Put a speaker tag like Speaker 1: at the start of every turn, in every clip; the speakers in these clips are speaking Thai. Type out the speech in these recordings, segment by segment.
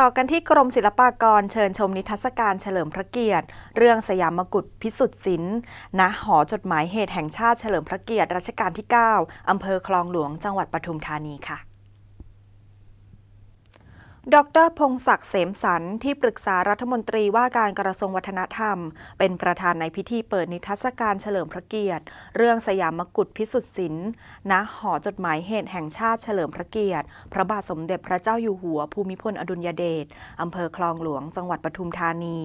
Speaker 1: ต่อกันที่กรมศิลปากรเชิญชมนิทรรศการเฉลิมพระเกียรติ เรื่องสยามกุฎพิสุทธิ์ศิลป์ณหอจดหมายเหตุแห่งชาติเฉลิมพระเกียรติรัชกาลที่ 9 อำเภอคลองหลวงจังหวัดปทุมธานีค่ะ ดรพงศักดิ์เสมสรรที่ปรึกษารัฐมนตรีว่าการกระทรวงวัฒนธรรม เป็นประธานในพิธีเปิดนิทรรศการเฉลิมพระเกียรติ เรื่องสยามกุฎพิสุทธิ์ศิลป์ณหอจดหมายเหตุแห่งชาติเฉลิมพระเกียรติ พระบาทสมเด็จพระเจ้าอยู่หัวภูมิพลอดุลยเดชอำเภอคลองหลวงจังหวัดปทุมธานี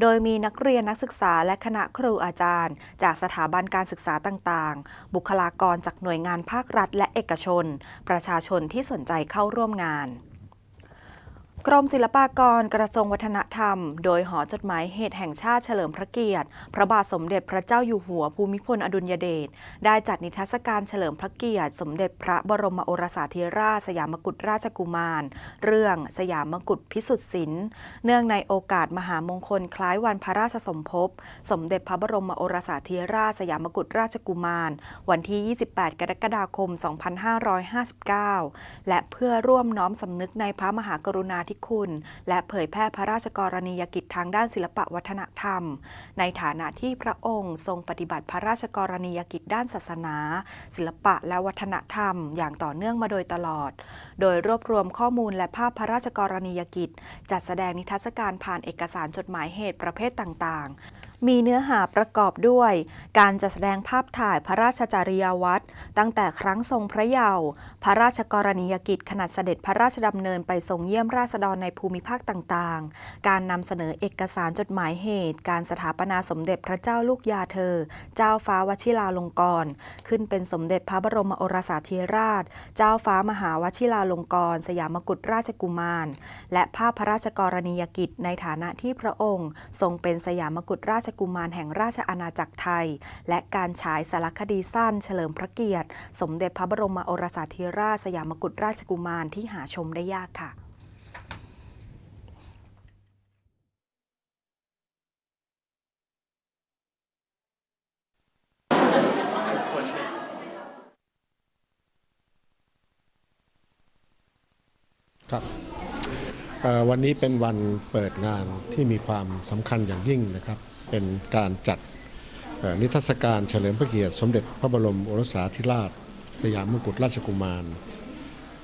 Speaker 1: โดยมีนักเรียนนักศึกษาและคณะครูอาจารย์ จากสถาบันการศึกษาต่างๆ บุคลากรจากหน่วยงานภาครัฐ และเอกชน ประชาชนที่สนใจเข้าร่วมงาน กรมศิลปากรกระทรวงวัฒนธรรม โดยหอจดหมายเหตุแห่งชาติเฉลิมพระเกียรติ พระบาทสมเด็จพระเจ้าอยู่หัวภูมิพลอดุลยเดชได้จัดนิทรรศการเฉลิมพระเกียรติ สมเด็จพระบรมโอรสาธิราชสยามกุฎราชกุมาร เรื่องสยามกุฎพิสุทธิ์ศิลป์เนื่องในโอกาสมหามงคลคล้ายวันพระราชสมภพสมเด็จพระบรมโอรสาธิราชสยามกุฎราชกุมาร วันที่ 28 กรกฎาคม 2559 และเพื่อร่วมน้อมสำนึกในพระมหากรุณาธิคุณ และเผยแพร่พระราชกรณียกิจทางด้านศิลปวัฒนธรรม ในฐานะที่พระองค์ทรงปฏิบัติพระราชกรณียกิจด้านศาสนา ศิลปะและวัฒนธรรม อย่างต่อเนื่องมาโดยตลอด โดยรวบรวมข้อมูลและภาพพระราชกรณียกิจ จัดแสดงนิทรรศการผ่านเอกสารจดหมายเหตุประเภทต่างๆ มีเนื้อหาประกอบด้วย การจัดแสดงภาพถ่ายพระราชจริยวัตรตั้งแต่ครั้งทรงพระเยาว์พระราชกรณียกิจขณะเสด็จพระราชดำเนินไปทรงเยี่ยมราษฎรในภูมิภาคต่างๆ การนำเสนอเอกสารจดหมายเหตุ การสถาปนาสมเด็จพระเจ้าลูกยาเธอ เจ้าฟ้าวชิราลงกรณ์ขึ้นเป็นสมเด็จพระบรมโอรสาธิราช เจ้าฟ้ามหาวชิราลงกรณ์สยามกุฎราชกุมาร และภาพพระราชกรณียกิจในฐานะที่พระองค์ ทรงเป็นสยามกุฎราชกุมารแห่งราชอาณาจักรไทย และการฉายสารคดีสั้นเฉลิมพระเกียรติ สมเด็จพระบรมโอรสาธิราชสยามกุฎราชกุมารที่หาชมได้ยากค่ะ
Speaker 2: ครับวันนี้เป็นวันเปิดงานที่มีความสำคัญอย่างยิ่งนะครับ เป็นการจัดนิทรรศการเฉลิมพระเกียรติ สมเด็จพระบรมโอรสาธิราช สยามมงกุฎราชกุมาร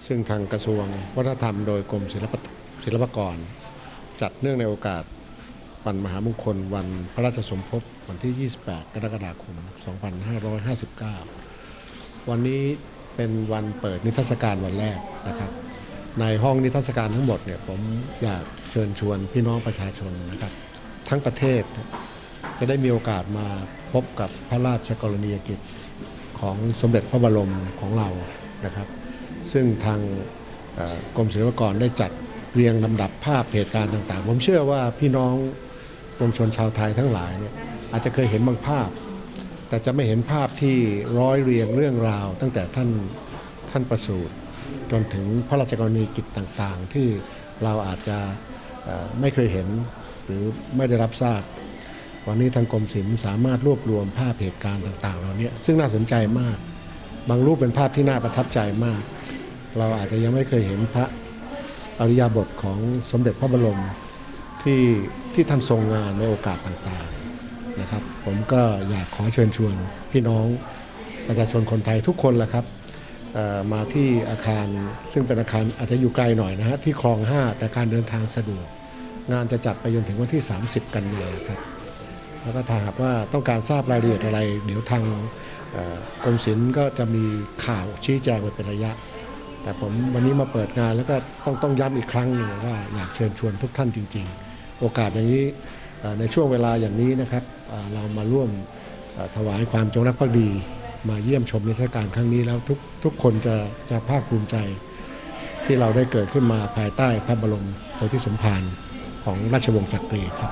Speaker 2: ซึ่งทางกระทรวงวัฒนธรรมโดยกรมศิลปศิลปากร จัดเนื่องในโอกาสวันมหามงคล วันพระราชสมภพวันที่ 28 กรกฎาคม 2559 วันนี้เป็นวันเปิดนิทรรศการวันแรกนะครับ ในห้องนิทรรศการทั้งหมดเนี่ยผมอยากเชิญชวนพี่น้องประชาชนนะครับ ทั้งประเทศ จะได้มีโอกาสมาพบกับพระราชกรณียกิจของสมเด็จพระบรมของเรานะครับ ซึ่งทางกรมศิลปากรได้จัดเรียงลำดับภาพเหตุการณ์ต่างๆ ผมเชื่อว่าพี่น้องปวงชนชาวไทยทั้งหลายเนี่ยอาจจะเคยเห็นบางภาพ แต่จะไม่เห็นภาพที่ร้อยเรียงเรื่องราว ตั้งแต่ท่านท่านประสูติจนถึงพระราชกรณียกิจต่างๆ ที่เราอาจจะไม่เคยเห็น หรือไม่ได้รับทราบ วันนี้ทางกรมศิลป์สามารถรวบรวมภาพเหตุการณ์ต่างๆ เหล่านี้ซึ่งน่าสนใจมาก บางรูปเป็นภาพที่น่าประทับใจมาก เราอาจจะยังไม่เคยเห็นพระอริยบทของสมเด็จพระบรมที่ที่ท่านทรงงานในโอกาสต่างๆนะครับ ผมก็อยากขอเชิญชวนพี่น้องประชาชนคนไทยทุกคนแหละครับมาที่อาคารซึ่งเป็นอาคารอาจจะอยู่ไกลหน่อยนะฮะที่คลอง 5 แต่การเดินทางสะดวก งานจะจัดไปจนถึงวันที่ 30 กันยาครับ แล้วก็ถ้าหากว่าต้องการทราบรายละเอียดอะไร เดี๋ยวทางกรมศิลป์ก็จะมีข่าวชี้แจงไปเป็นระยะ แต่ผมวันนี้มาเปิดงานแล้วก็ต้องต้องย้ำอีกครั้งหนึ่งว่าอยากเชิญชวนทุกท่านจริง ๆ โอกาสอย่างนี้ในช่วงเวลาอย่างนี้นะครับเรามาร่วมถวายความจงรักภักดี มาเยี่ยมชมนิทรรศการครั้งนี้แล้วทุกทุกคนจะจะภาคภูมิใจที่เราได้เกิดขึ้นมาภายใต้พระบรมโพธิสมภาร ของราชวงศ์จักรีครับ